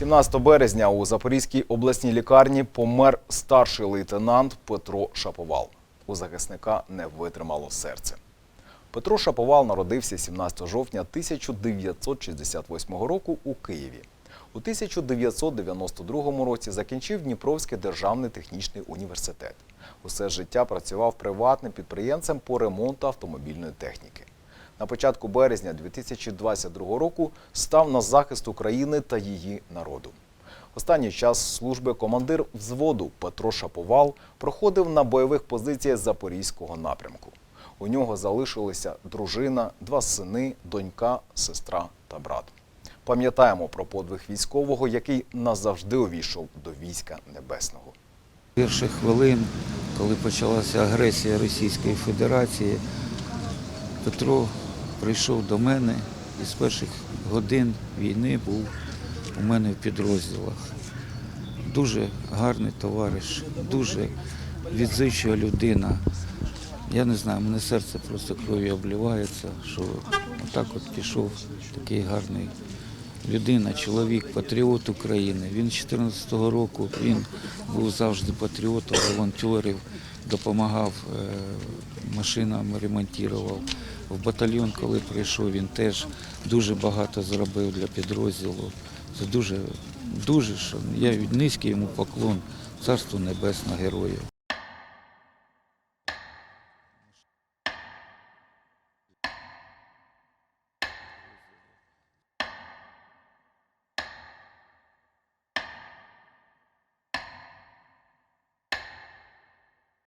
17 березня у Запорізькій обласній лікарні помер старший лейтенант Петро Шаповал. У захисника не витримало серце. Петро Шаповал народився 17 жовтня 1968 року у Києві. У 1992 році закінчив Дніпровський державний технічний університет. Усе життя працював приватним підприємцем по ремонту автомобільної техніки. На початку березня 2022 року став на захист України та її народу. Останній час служби командир взводу Петро Шаповал проходив на бойових позиціях Запорізького напрямку. У нього залишилися дружина, два сини, донька, сестра та брат. Пам'ятаємо про подвиг військового, який назавжди увійшов до війська небесного. Перших хвилин, коли почалася агресія Російської Федерації, Петро прийшов до мене і з перших годин війни був у мене в підрозділах. Дуже гарний товариш, дуже відзичива людина. Я не знаю, мене серце просто кров'ю обливається, що отак от пішов такий гарний людина, чоловік, патріот України. Він з 14 року він був завжди патріотом, волонтерів, допомагав е, машинам, ремонтував. В батальйон, коли прийшов, він теж дуже багато зробив для підрозділу. Це дуже, дуже що я низький йому поклон, царство небесне герою.